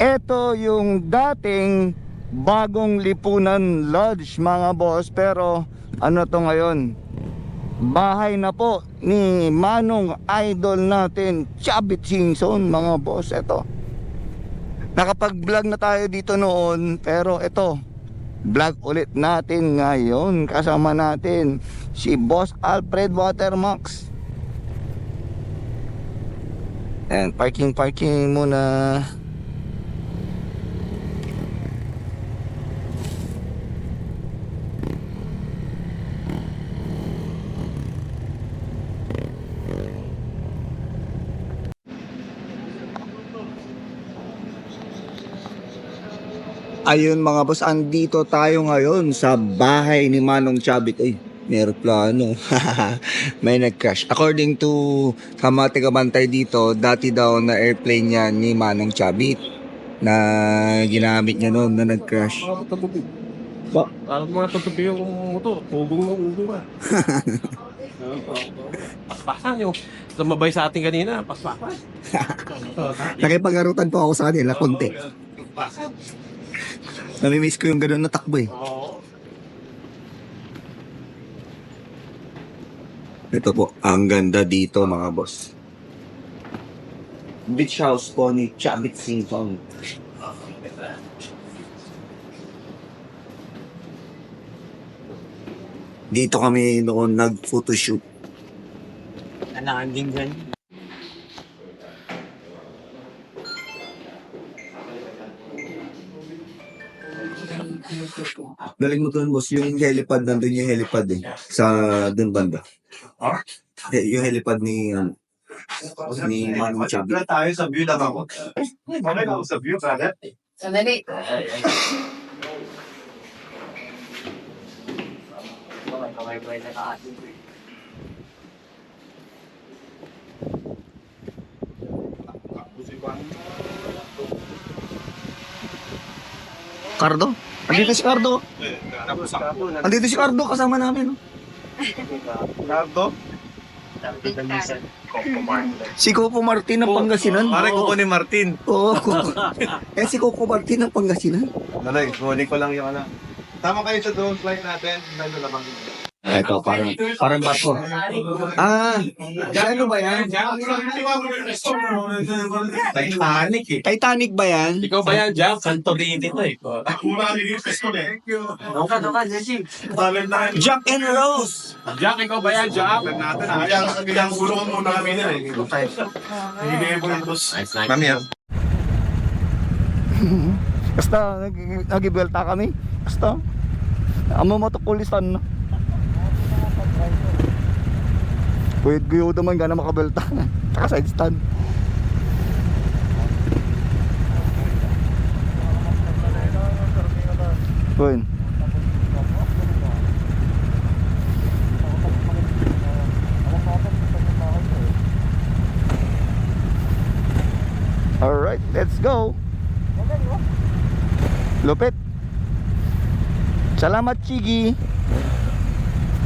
Ito yung dating bagong lipunan lodge mga boss pero ano to ngayon? Bahay na po ni Manong Idol natin Chabit Singson mga boss ito. Nakapag-vlog na tayo dito noon pero ito vlog ulit natin ngayon kasama natin si Boss Alfred Watermax. And parking parking muna. Ayun mga boss, andito tayo ngayon sa bahay ni Manong Chabit. Ay, may aeroplano. may nag-crash. According to kamate kabantay dito, dati daw na airplane niya ni Manong Chabit na ginamit niya noon na nag-crash. Ba? Parang mga tutupi yung motor. Ugong na ugong ka. Paspasan yung lumabay sa atin kanina. Paspasan. Nakipag-arutan po ako sa kanila, konti. Paspasan. Namimiss ko yung ganun na takbo eh. Oo. Ito po, ang ganda dito mga boss. Beach house po ni Chabit Singson. Dito kami noon nag-photoshoot. Kailangan din dyan. Galing mo doon boss, yung helipad, nandun yung helipad eh. Sa dun banda. Ah? Eh, yung helipad ni, ano, ni Manong Chabit. Wala tayo sa view lang ako. Na ako sa view, kada. Sandali. Cardo? Andito si Cardo. Andito si Cardo, kasama namin. Nardo? Si Coco Martin ng Pangasinan. Pare ko ni Martin. Oo, Coco. eh si Coco Martin ng Pangasinan. Nalay, kunin ko lang yung ano. Tama kayo sa drone flight natin. Nandun lang Ito, parang, parang barko. Ah, ano ba yan? Titanic eh. Titanic ba yan? Ikaw ba yan, Jack? Santorini to eh. Kuna rin yung pesto eh. Thank you. Doka, doka, Jesse. Na. Jack and Rose. Jack, ikaw ba yan, Jack? Ah. Yung gulo ko muna kami nila eh. Hindi ko yung boss. Mami yan. Basta, nag- nagibelta kami. Basta, amo matukulisan na. Wait, guyo naman gana makabelta. Tsaka side stand. Wait. Alright, let's go. Lupit. Salamat, Chigi.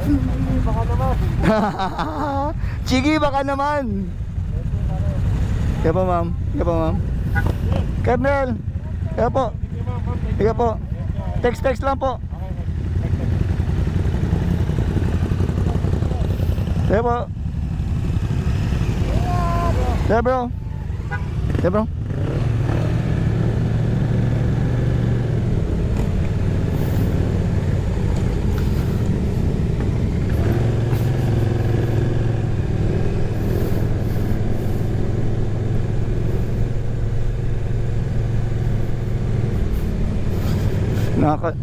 Chigi, baka naman. Kaya po, ma'am. Kaya po, ma'am. Colonel. Kaya po. Kaya po. Text-text lang po. Kaya po. Kaya bro. Kaya bro. Nakaka